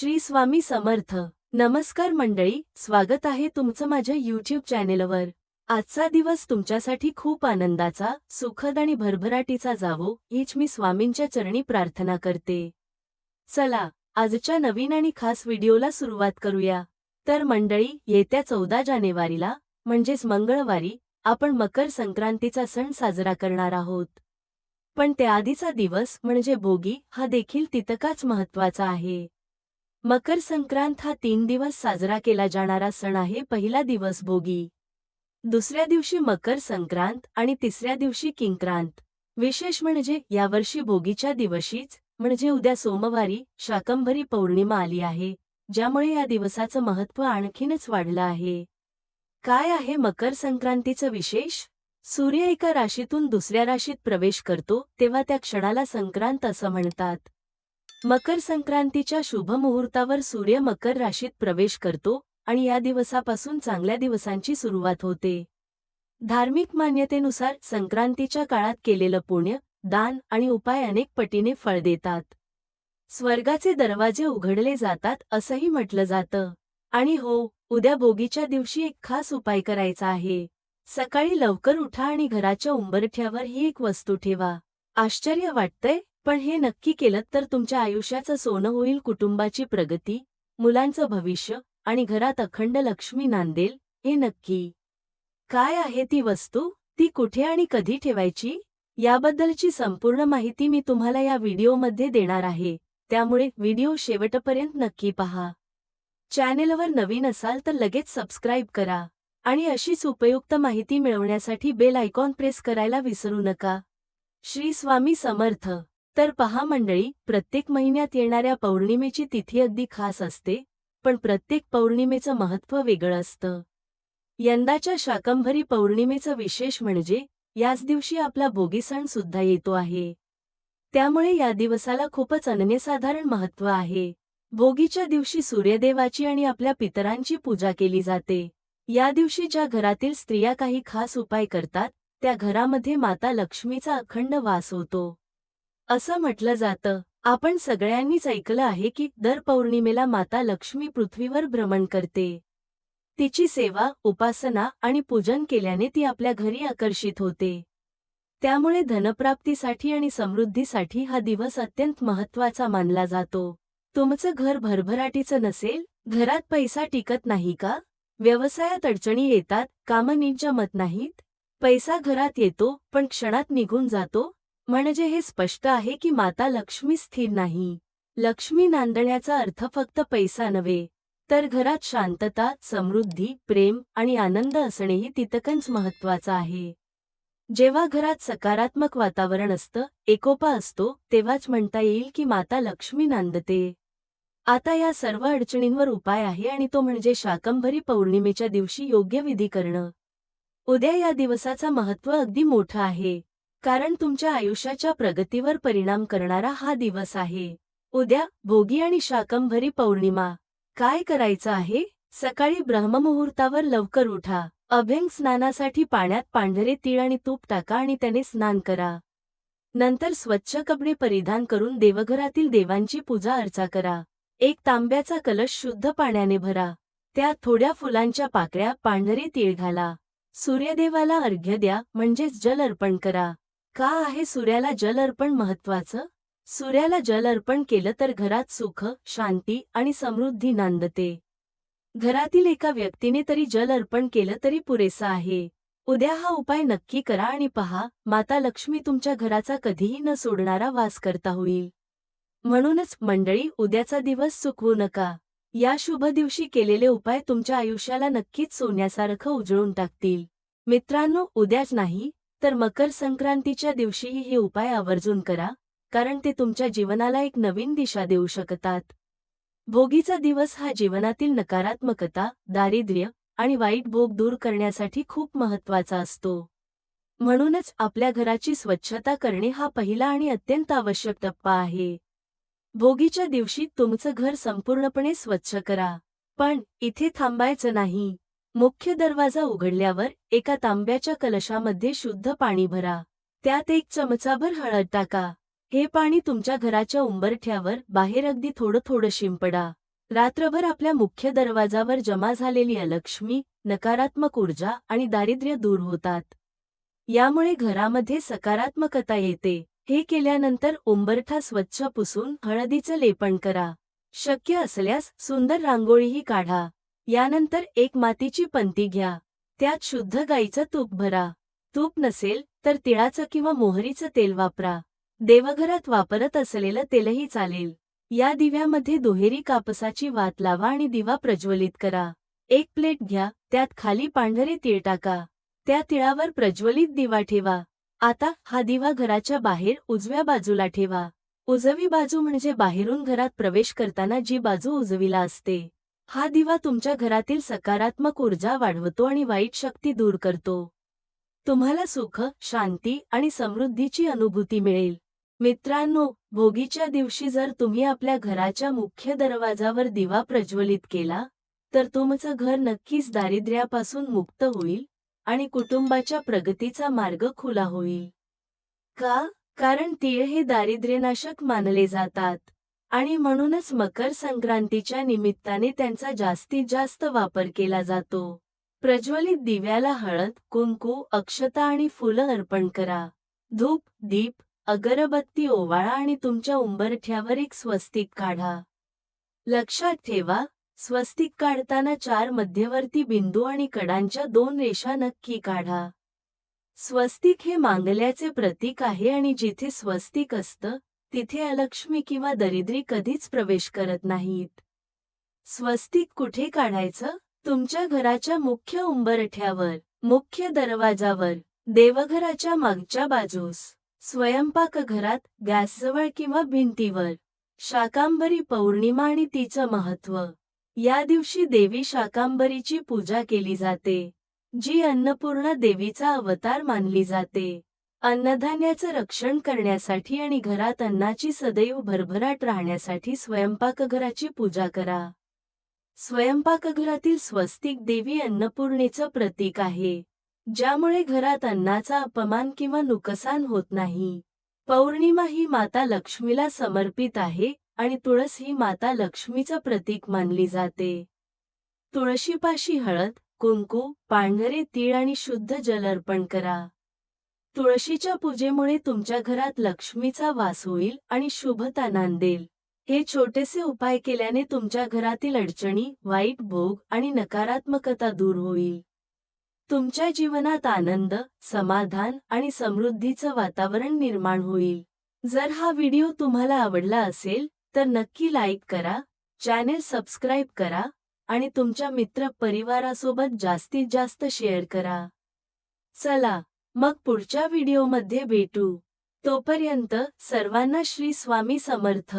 श्री स्वामी समर्थ. नमस्कार मंडळी स्वागत आहे तुमचं माझ्या यूट्यूब चॅनेलवर आजचा दिवस तुमच्यासाठी खूप आनंदाचा सुखद आणि भरभराटीचा जावो हीच मी स्वामींच्या चरणी प्रार्थना करते. चला आजच्या नवीन आणि खास व्हिडिओला सुरुवात करूया. तर मंडळी येत्या चौदा जानेवारीला म्हणजेच मंगळवारी आपण मकर संक्रांतीचा सण साजरा करणार आहोत. पण त्याआधीचा दिवस म्हणजे भोगी हा देखील तितकाच महत्त्वाचा आहे. मकर संक्रांत हा तीन दिवस साजरा केला जाणारा सण आहे. पहिला दिवस भोगी दुसऱ्या दिवशी मकर संक्रांत आणि तिसऱ्या दिवशी किंक्रांत. विशेष म्हणजे यावर्षी भोगीच्या दिवशीच म्हणजे उद्या सोमवारी शाकंभरी पौर्णिमा आली आहे ज्यामुळे या दिवसाचं महत्त्व आणखीनच वाढलं आहे. काय आहे मकर संक्रांतीचं विशेष? सूर्य एका राशीतून दुसऱ्या राशीत प्रवेश करतो तेव्हा त्या क्षणाला संक्रांत असं म्हणतात. मकर संक्रांतीच्या शुभ मुहूर्तावर सूर्य मकर राशीत प्रवेश करतो आणि या दिवसापासून चांगल्या दिवसांची सुरुवात होते. धार्मिक मान्यतेनुसार संक्रांतीच्या काळात केलेलं पुण्य दान आणि उपाय अनेक पटीने फळ देतात. स्वर्गाचे दरवाजे उघडले जातात असंही म्हटलं जातं. आणि हो उद्या भोगीच्या दिवशी एक खास उपाय करायचा आहे. सकाळी लवकर उठा आणि घराच्या उंबरठ्यावर ही एक वस्तू ठेवा. आश्चर्य वाटतंय? पण हे नक्की केलं तर तुमच्या आयुष्याचं सोनं होईल कुटुंबाची प्रगती मुलांचं भविष्य आणि घरात अखंड लक्ष्मी नांदेल हे नक्की. काय आहे ती वस्तू? ती कुठे आणि कधी ठेवायची? याबद्दलची संपूर्ण माहिती मी तुम्हाला या व्हिडिओमध्ये देणार आहे. त्यामुळे व्हिडिओ शेवटपर्यंत नक्की पहा. चॅनेलवर नवीन असाल तर लगेच सबस्क्राईब करा. आणि अशीच उपयुक्त माहिती मिळवण्यासाठी बेल आयकॉन प्रेस करायला विसरू नका. श्री स्वामी समर्थ. तर पहा मंडळी प्रत्येक महिन्यात येणाऱ्या पौर्णिमेची तिथी अगदी खास असते पण प्रत्येक पौर्णिमेचं महत्त्व वेगळं असतं. यंदाच्या शाकंभरी पौर्णिमेचं विशेष म्हणजे याच दिवशी आपला भोगी सण सुद्धा येतो आहे. त्यामुळे या दिवसाला खूपच अनन्यसाधारण महत्त्व आहे. भोगीच्या दिवशी सूर्यदेवाची आणि आपल्या पितरांची पूजा केली जाते. या दिवशी ज्या घरातील स्त्रिया काही खास उपाय करतात त्या घरामध्ये माता लक्ष्मीचा अखंड वास होतो. असं म्हटलं जातं. आपण सगळ्यांनीच ऐकलं आहे की दर पौर्णिमेला माता लक्ष्मी पृथ्वीवर भ्रमण करते. तिची सेवा उपासना आणि पूजन केल्याने ती आपल्या घरी आकर्षित होते. त्यामुळे धनप्राप्तीसाठी आणि समृद्धीसाठी हा दिवस अत्यंत महत्त्वाचा मानला जातो. तुमचं घर भरभराटीचं नसेल घरात पैसा टिकत नाही का? व्यवसायात अडचणी येतात कामं नीट जमत नाहीत. पैसा घरात येतो पण क्षणात निघून जातो. म्हणजे हे स्पष्ट आहे की माता लक्ष्मी स्थिर नाही. लक्ष्मी नांदण्याचा अर्थ फक्त पैसा नव्हे तर घरात शांतता समृद्धी प्रेम आणि आनंद असणेही तितकंच महत्वाचं आहे. जेव्हा घरात सकारात्मक वातावरण असतं एकोपा असतो तेव्हाच म्हणता येईल की माता लक्ष्मी नांदते. आता या सर्व अडचणींवर उपाय आहे आणि तो म्हणजे शाकंभरी पौर्णिमेच्या दिवशी योग्य विधी करणं. उद्या या दिवसाचा महत्त्व अगदी मोठं आहे. कारण तुमच्या आयुष्याच्या प्रगतीवर परिणाम करणारा हा दिवस आहे. उद्या भोगी आणि शाकंभरी पौर्णिमा. काय करायचं आहे? सकाळी ब्रह्ममुहूर्तावर लवकर उठा. अभ्यंग स्नानासाठी पाण्यात पांढरे तीळ आणि तूप टाका आणि त्याने स्नान करा. नंतर स्वच्छ कपडे परिधान करून देवघरातील देवांची पूजा अर्चा करा. एक तांब्याचा कलश शुद्ध पाण्याने भरा. त्यात थोड्या फुलांच्या पाकळ्या पांढरे तीळ घाला. सूर्यदेवाला अर्घ्य द्या म्हणजेच जल अर्पण करा. का आहे सूर्याला जल अर्पण महत्वाचं सूर्याला जल अर्पण केलं तर घरात सुख शांती आणि समृद्धी नांदते. घरातील एका व्यक्तीने तरी जल अर्पण केलं तरी पुरेसं आहे. उद्या हा उपाय नक्की करा आणि पहा माता लक्ष्मी तुमच्या घराचा कधीही न सोडणारा वास करता होईल. म्हणूनच मंडळी उद्याचा दिवस चुकवू नका. या शुभ दिवशी केलेले उपाय तुमच्या आयुष्याला नक्कीच सोन्यासारखं उजळून टाकतील. मित्रांनो उद्याच नाही तर मकर संक्रांतीच्या दिवशीही हे उपाय आवर्जून करा कारण ते तुमच्या जीवनाला एक नवीन दिशा देऊ शकतात. भोगीचा दिवस हा जीवनातील नकारात्मकता दारिद्र्य आणि वाईट भोग दूर करण्यासाठी खूप महत्त्वाचा असतो. म्हणूनच आपल्या घराची स्वच्छता करणे हा पहिला आणि अत्यंत आवश्यक टप्पा आहे. भोगीच्या दिवशी तुमचं घर संपूर्णपणे स्वच्छ करा. पण इथे थांबायचं नाही. मुख्य दरवाजा उघडल्यावर एका तांब्याच्या कलशामध्ये शुद्ध पाणी भरा. त्यात एक चमचाभर हळद टाका. हे पाणी तुमच्या घराच्या उंबरठ्यावर बाहेर अगदी थोडं थोडं शिंपडा रात्रभर आपल्या मुख्य दरवाजावर जमा झालेली अलक्ष्मी नकारात्मक ऊर्जा आणि दारिद्र्य दूर होतात. यामुळे घरामध्ये सकारात्मकता येते. हे केल्यानंतर उंबरठा स्वच्छ पुसून हळदीचं लेपन करा. शक्य असल्यास सुंदर रांगोळीही काढा. यानंतर एक मातीची पंती घ्या. त्यात शुद्ध गाईचं तूप भरा. तूप नसेल तर तिळाचं किंवा मोहरीचं तेल वापरा. देवघरात वापरत असलेलं तेलही चालेल. या दिव्यामध्ये दुहेरी कापसाची वात लावा आणि दिवा प्रज्वलित करा. एक प्लेट घ्या त्यात खाली पांढरे तीळ टाका. त्या तिळावर प्रज्वलित दिवा ठेवा. आता हा दिवा घराच्या बाहेर उजव्या बाजूला ठेवा. उजवी बाजू म्हणजे बाहेरून घरात प्रवेश करताना जी बाजू उजवीला असते. हा दिवा तुमच्या घरातील सकारात्मक ऊर्जा वाढवतो आणि वाईट शक्ती दूर करतो. तुम्हाला सुख शांती आणि समृद्धीची अनुभूती मिळेल. मित्रांनो भोगीच्या दिवशी जर तुम्ही आपल्या घराच्या मुख्य दरवाजावर दिवा प्रज्वलित केला तर तुमचं घर नक्कीच दारिद्र्यापासून मुक्त होईल आणि कुटुंबाच्या प्रगतीचा मार्ग खुला होईल. का? कारण तीळ हे दारिद्र्यनाशक मानले जातात. आणि म्हणूनच मकर संक्रांतीच्या निमित्ताने त्यांचा जास्तीत जास्त वापर केला जातो. प्रज्वलित दिव्याला हळद कुंकू अक्षता आणि फुलं अर्पण करा. धूप दीप अगरबत्ती ओवाळा आणि तुमच्या उंबरठ्यावर एक स्वस्तिक काढा. लक्षात ठेवा स्वस्तिक काढताना चार मध्यवर्ती बिंदू आणि कडांच्या दोन रेषा नक्की काढा. स्वस्तिक हे मांगल्याचे प्रतीक आहे आणि जिथे स्वस्तिक असतं तिथे अलक्ष्मी किंवा दरिद्री कधीच प्रवेश करत नाहीत. स्वस्तिक कुठे काढायचं? तुमच्या घराच्या मुख्य उंबरठ्यावर मुख्य दरवाजावर देवघराच्या मागच्या बाजूस स्वयंपाकघरात गॅसजवळ किंवा भिंतीवर. शाकांबरी पौर्णिमा आणि तिचं महत्त्व. या दिवशी देवी शाकांबरीची पूजा केली जाते जी अन्नपूर्णा देवीचा अवतार मानली जाते. अन्नधान्याचं रक्षण करण्यासाठी आणि घरात अन्नाची सदैव भरभराट राहण्यासाठी स्वयंपाकघराची पूजा करा. स्वयंपाकघरातील स्वस्तिक देवी अन्नपूर्णेचं प्रतीक आहे ज्यामुळे घरात अन्नाचा अपमान किंवा नुकसान होत नाही. पौर्णिमा ही माता लक्ष्मीला समर्पित आहे आणि तुळस ही माता लक्ष्मीचं प्रतीक मानली जाते. तुळशीपाशी हळद कुंकू पांढरे तीळ आणि शुद्ध जल अर्पण करा. तुळशीच्या पूजेमुळे तुमच्या घरात लक्ष्मीचा वास होईल आणि शुभता नांदेल हे छोटेसे उपाय केल्याने तुमच्या घरातील अडचणी वाईट भोग आणि नकारात्मकता दूर होईल. तुमच्या जीवनात आनंद समाधान आणि समृद्धीचं वातावरण निर्माण होईल. जर हा व्हिडिओ तुम्हाला आवडला असेल तर नक्की लाईक करा चॅनेल सबस्क्राईब करा आणि तुमच्या मित्र परिवारासोबत जास्तीत जास्त शेअर करा. चला! मग पुढच्या व्हिडिओमध्ये भेटू. तोपर्यंत सर्वांना श्री स्वामी समर्थ.